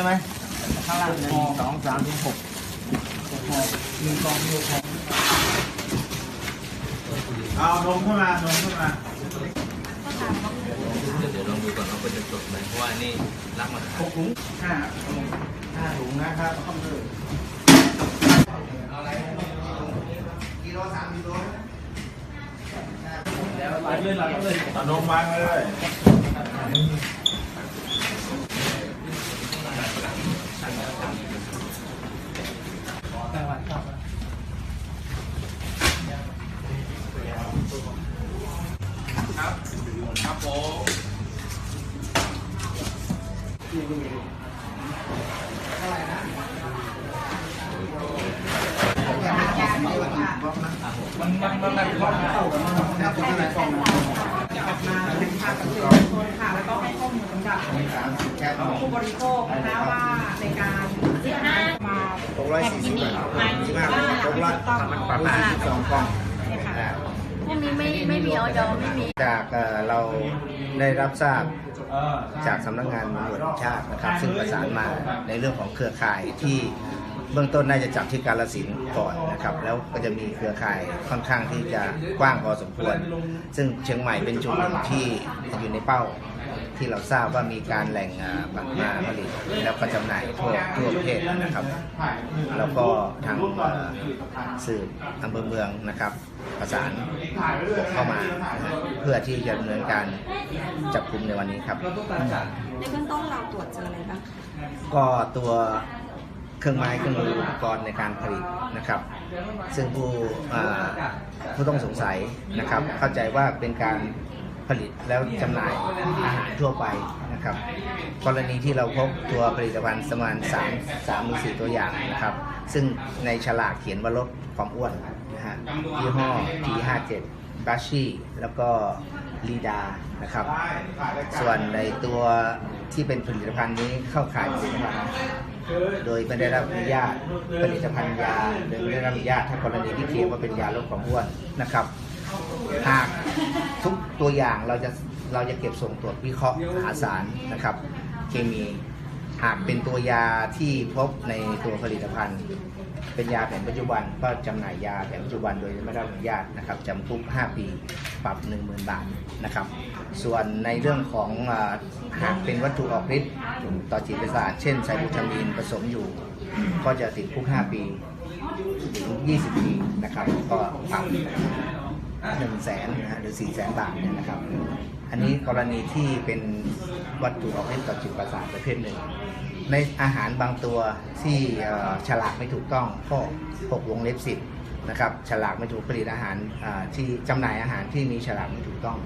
ช่ไหมข้างล่างหนึ่งสองสามถึงหกหนึ่งกองดูของเอานมขึ้นมานมขึ้นมาเดี๋ยวลองดูก่อนว่าเป็นจะจดไหมเพราะว่านี่รับมาหกถุงห้าห้าถุงนะครับกิโลสามกิโลแล้วไหลเลยไหลเลยเอานมวางเลย แต่วันครับ ครับ ผมมันมันมันมันเข้าเข้ากันมันน่าจะเป็นกองนะจะออกมาเป็นภาพกับสื่อมวลชนค่ะ แล้วก็ให้ข้อมูลกับสามสิบคปผู้บริโภคนะคะว่าในการซื้อมาหกร้อยสี่สิบบาทสิบห้าหกร้อยประมาณสิบสองกล่อง วกนี้ไม่ไม่มีออยไม่มี จากเอ่อเราได้รับทราบจากสำนักงานตำรวจแห่งชาตินะครับซึ่งประสานมาในเรื่องของเครือข่ายที่เบื้องต้นน่าจะจับที่กาลสินธุ์ก่อนนะครับ แล้วก็จะมีเครือข่ายค่อนข้างที่จะกว้างพอสมควร ซึ่งเชียงใหม่เป็นจุดหนึ่งที่อยู่ในเป้า ที่เราทราบว่ามีการแหล่งอ่าบัตรมาผลิตแล้วก็จำหน่ายทั่วทั่วประเทศนะครับ แล้วก็ทางเอ่อสื่ออำเภอเมืองนะครับ ประสานเข้ามานะฮะเพื่อที่จะดำเนินการจับกลุ่มในวันนี้ครับ ในเบื้องต้นเราตรวจเจออะไรบ้างคะก็ตัวเครื่องไม้เครื่องมืออุปกรณ์ในการผลิตนะครับ ซึ่งผู้อ่าผู้ต้องสงสัยนะครับ เข้าใจว่าเป็นการ ผลิตแล้วจำหน่ายอาหารทั่วไปนะครับ กรณีที่เราพบตัวผลิตภัณฑ์ประมาณ3 3หรือ4ตัวอย่างนะครับ ซึ่งในฉลากเขียนว่าลดความอ้วนนะฮะยี่ห้อ P57 b a s h i แล้วก็ลีดานะครับ ส่วนในตัวที่เป็นผลิตภัณฑ์นี้เข้าขายผลิตภัณฑ์โดยไม่ได้รับอนุญาตผลิตภัณฑ์ยาโดยไม่ได้รับอนุญาตถ้ากรณีที่เขียนว่าเป็นยาลดความอ้วนนะครับ หากทุกตัวอย่างเราจะเราจะเก็บส่งตรวจวิเคราะห์หาสารนะครับ เคมีหากเป็นตัวยาที่พบในตัวผลิตภัณฑ์ เป็นยาแผนปัจจุบันก็จำหน่ายยาแผนปัจจุบันโดยไม่ได้รับอนุญาตนะครับจำคุก 5 ปีปรับ 10,000 บาทนะครับ ส่วนในเรื่องของอหากเป็นวัตถุออกฤทธิ์ต่อจิตประสาทเช่นไซบูทามีนผสมอยู่ ก็จะติดคุก 5 ปีถึง20 ปีนะครับ ก็ปรับ หนึ่งแสนนะฮะหรือสี่แสนบาทเนี่ยนะครับ อันนี้กรณีที่เป็นวัตถุออกฤทธิ์ต่อจิตประสาทประเภทหนึ่ง ในอาหารบางตัวที่ฉลากไม่ถูกต้องข้อ6วงเล็บสิบนะครับฉลากไม่ถูกผลิตอาหารที่จำหน่ายอาหารที่มีฉลากไม่ถูกต้อง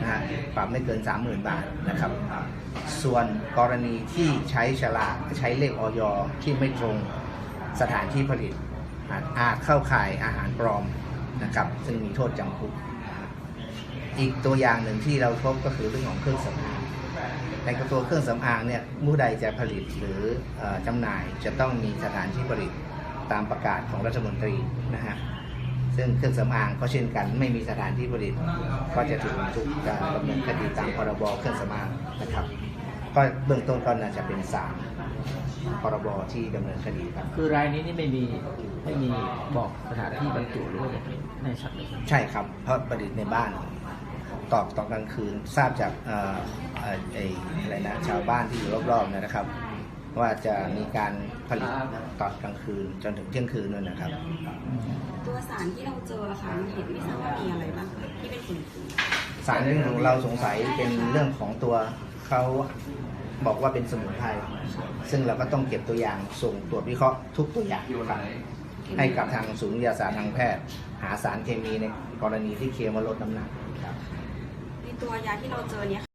นะฮะปรับไม่เกิน 30,000 บาทนะครับ ส่วนกรณีที่ใช้ฉลากใช้เลขออยที่ไม่ตรงสถานที่ผลิตอาจเข้าข่ายอาหารปลอม นะครับ ซึ่งมีโทษจำคุกอีกตัวอย่างหนึ่งที่เราพบก็คือเรื่องของเครื่องสำอางในตัวเครื่องสำอางเนี่ยผู้ใดจะผลิตหรือจำหน่ายจะต้องมีสถานที่ผลิตตามประกาศของรัฐมนตรีนะฮะซึ่งเครื่องสำอางก็เช่นกัน ไม่มีสถานที่ผลิต ก็จะถูกถูกการดำเนินคดีตามพรบเครื่องสำอางนะครับ ก็เบื้องต้นก็น่าจะเป็นสามพรบที่ดำเนินคดีครับ คือรายนี้นี่ไม่มีไม่มีบอกสถานที่บรรจุหรือว่าอย่างไรไม่ชัดเลยใช่ครับ เพราะประดิษฐ์ในบ้าน ตอกตอนกลางคืนทราบจากเอ่อเอ่อไอ้อะไรนะชาวบ้านที่อยู่รอบๆเนยนะครับ ว่าจะมีการผลิตตอนกลางคืนจนถึงเที่ยงคืนนั่นนะครับ ตัวสารที่เราเจอค่ะมันเห็นไม่ทราบว่ามีอะไรบ้างคะที่เป็นฝุ่นสารที่เราสงสัยเป็นเรื่องของตัว เขาบอกว่าเป็นสมุนไพรซึ่งเราก็ต้องเก็บตัวอย่างส่งตรวจวิเคราะห์ทุกตัวอย่างครับให้กับทางศูนย์วิทยาศาสตร์ทางแพทย์ หาสารเคมีในกรณีที่เคมาลดน้ำหนักครับ ในตัวยาที่เราเจอเนี้ย